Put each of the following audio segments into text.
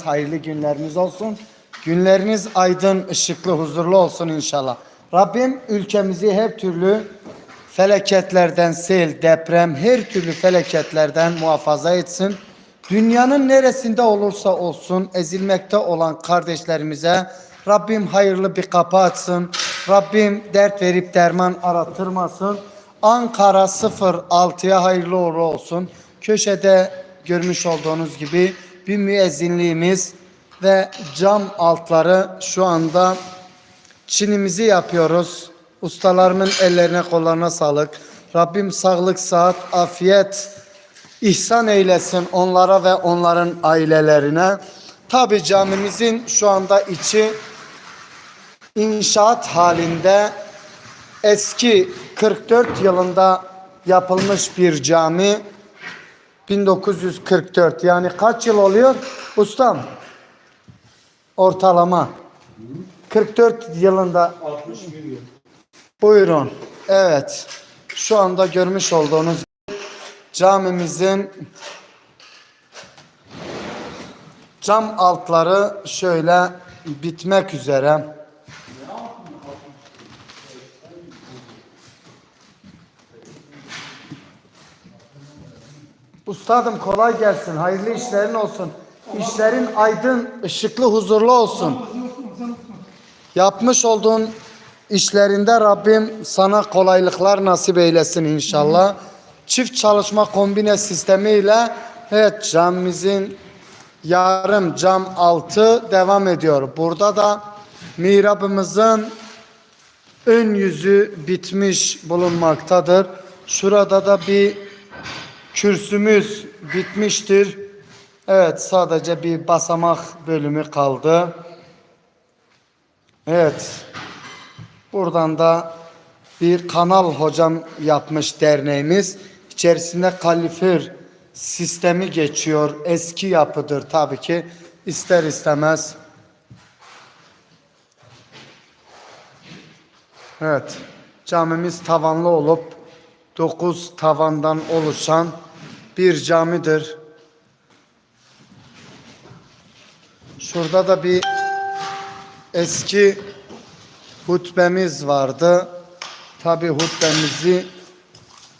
hayırlı günleriniz olsun. Günleriniz aydın, ışıklı, huzurlu olsun inşallah. Rabbim ülkemizi her türlü felaketlerden, sel, deprem, her türlü felaketlerden muhafaza etsin. Dünyanın neresinde olursa olsun ezilmekte olan kardeşlerimize Rabbim hayırlı bir kapı açsın. Rabbim dert verip derman arattırmasın. Ankara 06'ya hayırlı uğurlu olsun. Köşede görmüş olduğunuz gibi bir müezzinliğimiz ve cam altları şu anda çinimizi yapıyoruz. Ustalarımın ellerine kollarına sağlık. Rabbim sağlık, sıhhat, afiyet ihsan eylesin onlara ve onların ailelerine. Tabi camimizin şu anda içi inşaat halinde eski 44 yılında yapılmış bir cami 1944 yani kaç yıl oluyor? Ustam ortalama. 44 yılında 61 yıl. buyurun. Evet. Şu anda görmüş olduğunuz camimizin cam altları şöyle bitmek üzere Ustadım kolay gelsin. Hayırlı işlerin olsun. İşlerin aydın, ışıklı, huzurlu olsun. Yapmış olduğun işlerinde Rabbim sana kolaylıklar nasip eylesin inşallah. Çift çalışma kombine sistemiyle evet camimizin yarım cam altı devam ediyor. Burada da mihrabımızın ön yüzü bitmiş bulunmaktadır. Şurada da bir kürsümüz bitmiştir. Evet sadece bir basamak bölümü kaldı. Evet. Buradan da bir kanal hocam yapmış derneğimiz. İçerisinde kalifer sistemi geçiyor. Eski yapıdır tabii ki. İster istemez. Evet. Camimiz tavanlı olup 9 tavandan oluşan bir camidir. Şurada da bir eski hutbemiz vardı. Tabi hutbemizi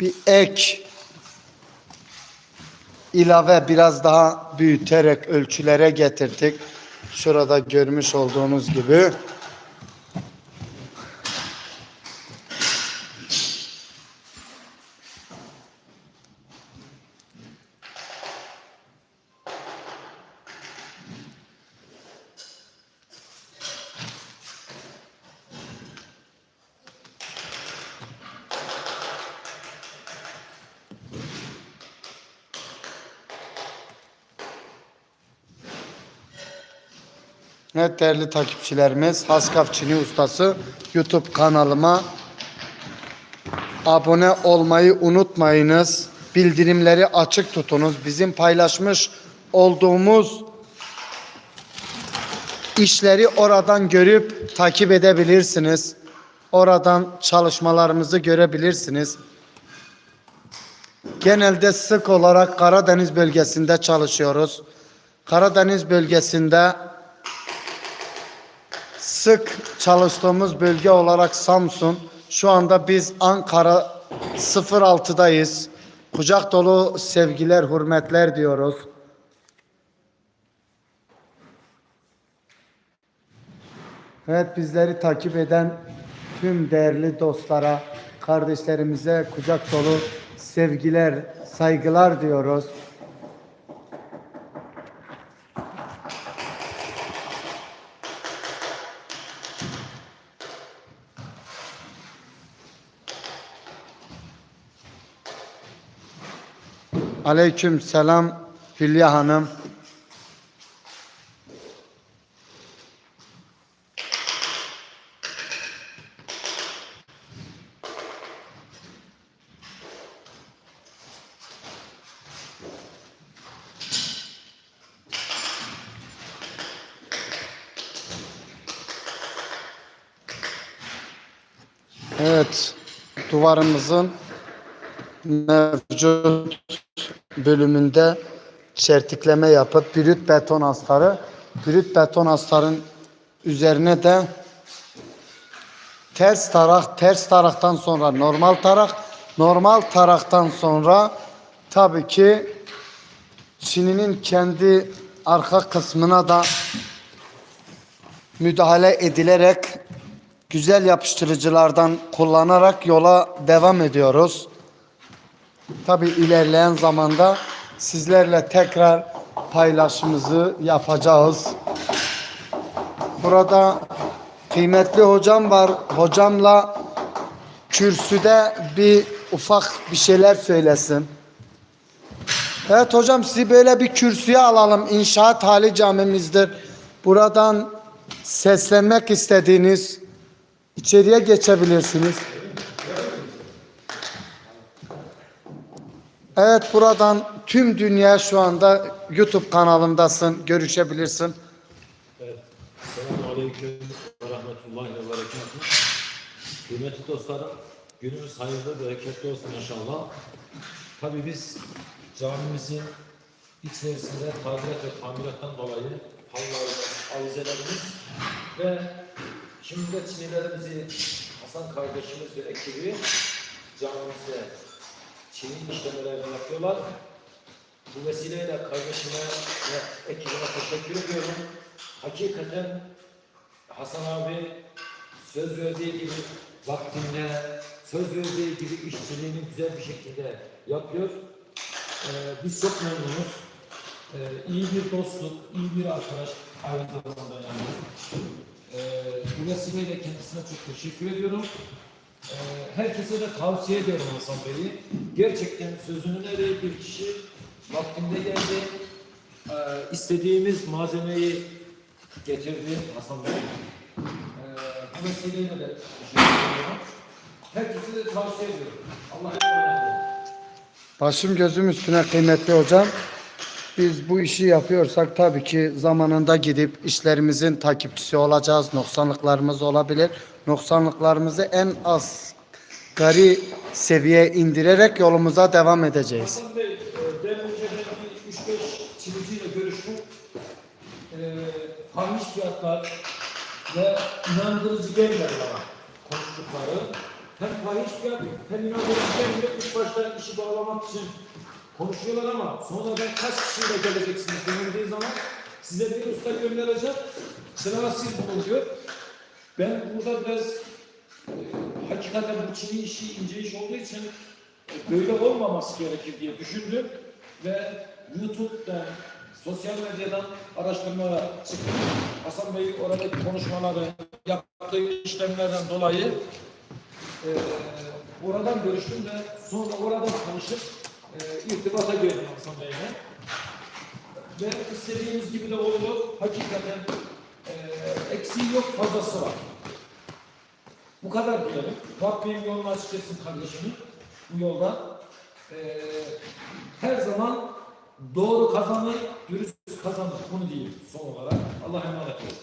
bir ek ilave biraz daha büyüterek ölçülere getirdik. Şurada görmüş olduğunuz gibi. Evet değerli takipçilerimiz Haskaf Çini Ustası YouTube kanalıma abone olmayı unutmayınız. Bildirimleri açık tutunuz. Bizim paylaşmış olduğumuz işleri oradan görüp takip edebilirsiniz. Oradan çalışmalarımızı görebilirsiniz. Genelde sık olarak Karadeniz bölgesinde çalışıyoruz. Karadeniz bölgesinde sık çalıştığımız bölge olarak Samsun. Şu anda biz Ankara 06'dayız. Kucak dolu sevgiler, hürmetler diyoruz. Evet bizleri takip eden tüm değerli dostlara, kardeşlerimize kucak dolu sevgiler, saygılar diyoruz. Aleyküm selam Hülya Hanım. Evet, duvarımızın mevcut bölümünde çertikleme yapıp brüt beton astarı. Brüt beton astarın üzerine de ters tarak, ters taraktan sonra normal tarak, normal taraktan sonra tabii ki çininin kendi arka kısmına da müdahale edilerek güzel yapıştırıcılardan kullanarak yola devam ediyoruz. Tabi ilerleyen zamanda sizlerle tekrar paylaşımızı yapacağız. Burada kıymetli hocam var. Hocamla kürsüde bir ufak bir şeyler söylesin. Evet hocam sizi böyle bir kürsüye alalım. İnşaat hali camimizdir. Buradan seslenmek istediğiniz içeriye geçebilirsiniz. Evet buradan tüm dünya şu anda YouTube kanalımdasın. Görüşebilirsin. Evet. Selamun Aleyküm ve Rahmetullahi ve Berekatuhu. Kıymetli dostlarım, günümüz hayırlı, bereketli olsun inşallah. Tabii biz camimizin içerisinde tadilat ve tamirattan dolayı hallarımız, avizelerimiz ve şimdi de çinilerimizi Hasan kardeşimiz ve ekibi camimizde çini işlemlerini yapıyorlar. Bu vesileyle kardeşime ve ekibine teşekkür ediyorum. Hakikaten Hasan abi söz verdiği gibi vaktinde, söz verdiği gibi işçiliğini güzel bir şekilde yapıyor. Ee, biz çok memnunuz. Ee, iyi bir dostluk, iyi bir arkadaş aynı zamanda yani. Ee, bu vesileyle kendisine çok teşekkür ediyorum. Ee, herkese de tavsiye ediyorum Hasan Bey'i. Gerçekten sözünün ereği bir kişi vaktinde geldi. Ee, istediğimiz malzemeyi getirdi Hasan Bey. Ee, bu vesileyle de. Herkese de tavsiye ediyorum. Allah'a emanet olun. Başım gözüm üstüne kıymetli hocam. Biz bu işi yapıyorsak tabii ki zamanında gidip işlerimizin takipçisi olacağız. Noksanlıklarımız olabilir. Noksanlıklarımızı en az gari seviyeye indirerek yolumuza devam edeceğiz. Hasan Bey, e, ben önce ben bir 3-5 çiviciyle görüştüm. E, fiyatlar ve inandırıcı gelmedi bana konuştukları. Hem fahiş fiyat hem inandırıcı gelmedi. İlk başta işi bağlamak için konuşuyorlar ama sonradan kaç kişiyle geleceksiniz denildiği zaman size bir usta gönderecek. Sırada siz bulun diyor. Ben burada biraz e, hakikaten bu çini işi ince iş olduğu için böyle olmaması gerekir diye düşündüm ve YouTube'dan, sosyal medyadan araştırmalar çıktı. Hasan Bey oradaki konuşmaları, yaptığı işlemlerden dolayı e, oradan görüştüm ve sonra oradan tanışıp e, irtibata girdim Hasan Bey'le. Ve istediğimiz gibi de oldu. Hakikaten e, eksiği yok, fazlası var. Bu kadar diyelim. Rabbim yolunu açık kardeşimin bu yolda. Ee, her zaman doğru kazanır, dürüst kazanır. Bunu diyeyim son olarak. Allah'a emanet olun.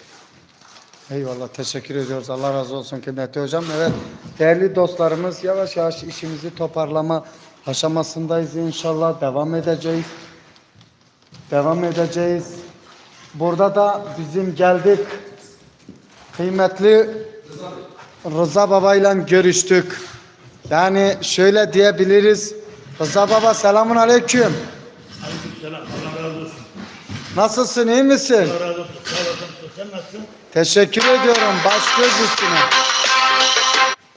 Eyvallah teşekkür ediyoruz. Allah razı olsun kıymetli hocam. Evet değerli dostlarımız yavaş yavaş işimizi toparlama aşamasındayız inşallah. Devam edeceğiz. Devam edeceğiz. Burada da bizim geldik. Kıymetli Rıza Baba ile görüştük. Yani şöyle diyebiliriz. Rıza Baba selamun aleyküm. Aleykümselam. Allah razı olsun. Nasılsın iyi misin? Allah razı olsun. Sen nasılsın? Teşekkür ediyorum. Baş göz üstüne.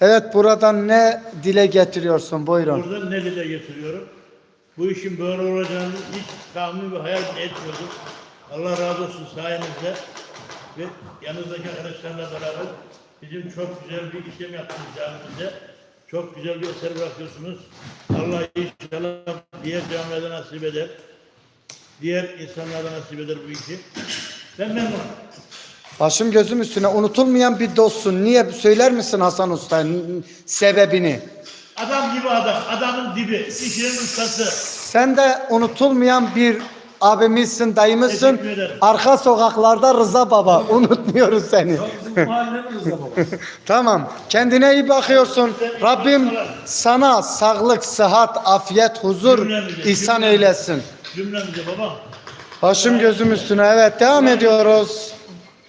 Evet buradan ne dile getiriyorsun? Buyurun. Burada ne dile getiriyorum? Bu işin böyle olacağını hiç tahmin ve hayal bile etmiyordum. Allah razı olsun sayenizde ve yanınızdaki arkadaşlarla beraber bizim çok güzel bir işlem yaptınız camimizde. Çok güzel bir eser bırakıyorsunuz. Allah inşallah diğer camilerde nasip eder. Diğer insanlara nasip eder bu işi. Ben memnunum. Başım gözüm üstüne unutulmayan bir dostsun. Niye söyler misin Hasan Usta sebebini? Adam gibi adam, adamın dibi, işinin ustası. Sen de unutulmayan bir abimizsin, dayımızsın. Arka sokaklarda Rıza Baba. Unutmuyoruz seni. Mahallenin Rıza Baba. Tamam. Kendine iyi bakıyorsun. Rabbim sana sağlık, sıhhat, afiyet, huzur Cümlemize, ihsan cümlemize. eylesin. cümlemize babam. Başım gözüm üstüne. Evet devam ediyoruz.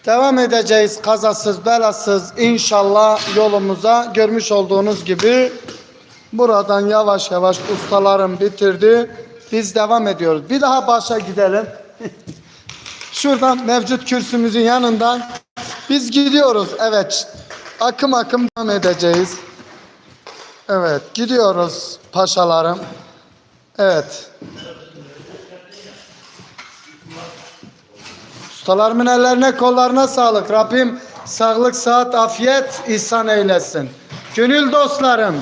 Devam edeceğiz kazasız belasız inşallah yolumuza görmüş olduğunuz gibi buradan yavaş yavaş ustalarım bitirdi. Biz devam ediyoruz. Bir daha başa gidelim. Şuradan mevcut kürsümüzün yanından biz gidiyoruz. Evet. Akım akım devam edeceğiz. Evet gidiyoruz paşalarım. Evet. Ustalarımın ellerine kollarına sağlık. Rabbim sağlık, sıhhat, afiyet ihsan eylesin. Gönül dostlarım,